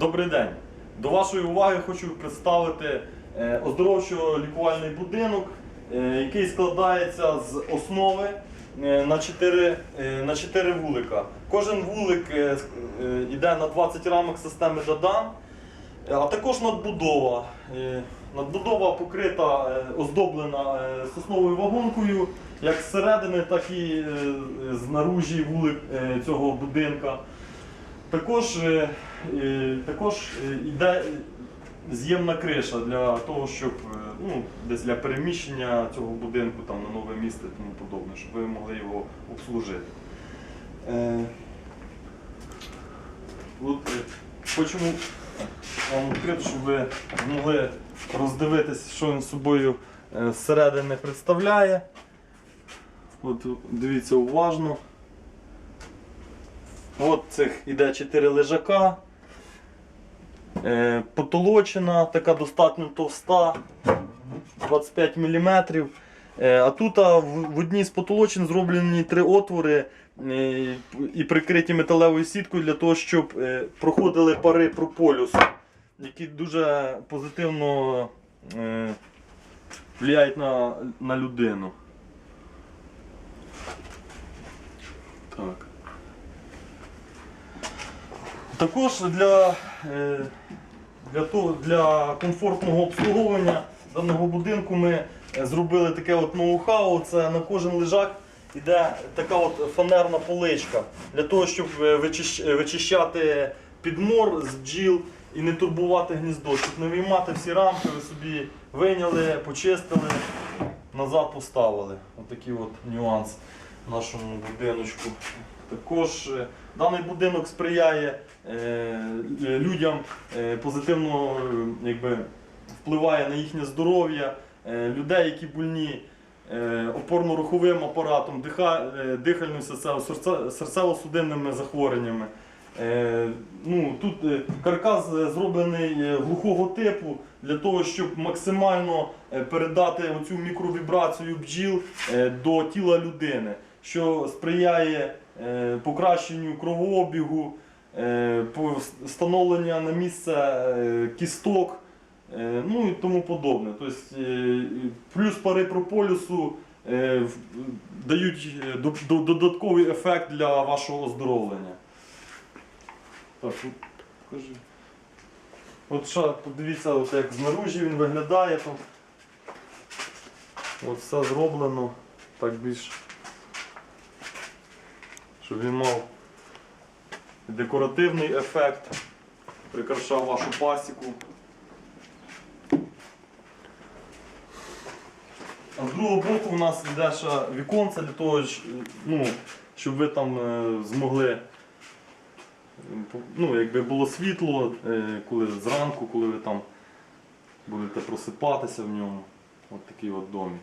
Добрий день. До вашої уваги хочу представити е, оздоровчо-лікувальний будинок, е, який складається з основи е, на 4, на 4 вулика. Кожен вулик йде на 20 рамок системи ДАДА, е, а також надбудова. Надбудова покрита, оздоблена сосновою вагонкою, як зсередини, так і знаружі вулик цього будинка. Також, е, е, також е, йде з'ємна криша для того, щоб ну, десь для переміщення цього будинку там, на нове місце і тому подобне, щоб ви могли його обслужити. От, хочемо вам відкрити, щоб ви змогли роздивитися, що він собою зсередини представляє. От, дивіться уважно. От цих іде 4 лежака. Е, потолочена, така достатньо товста, 25 мм. Е, а тут в, одній з потолочин зроблені три отвори е, і прикриті металевою сіткою для того, щоб проходили пари прополюсу, які дуже позитивно впливають на, на людину. Також для, е, для, того, для комфортного обслуговування даного будинку ми е, зробили таке от ноу-хау. Це на кожен лежак іде така от фанерна поличка для того, щоб е, вичищ- вичищати підмор з бджіл і не турбувати гніздо, щоб не виймати всі рамки, ви собі вийняли, почистили, назад поставили. Отакий от нюанс в нашому будиночку. Також е, даний будинок сприяє е, людям е, позитивно е, якби, впливає на їхнє здоров'я, людей, які больні опорно-руховим апаратом, диха, дихальною серце- серце- серцево-судинними захворюваннями. Ну, тут каркас зроблений глухого типу для того, щоб максимально передати оцю мікровібрацію бджіл до тіла людини, що сприяє е, покращенню кровообігу, е, встановлення на місце е, кісток, ну і тому подобне. Тобто, плюс пари прополісу дають до- до- додатковий ефект для вашого оздоровлення. Так, от, що, подивіться, от як знаружі він виглядає. От все зроблено так більш. Щоб він мав декоративний ефект, прикрашав вашу пасіку. А з другого боку у нас йде ще віконце для того, ну, щоб ви там е, змогли ну, якби було світло, е, коли зранку, коли ви там будете просипатися в ньому. От такий от домик.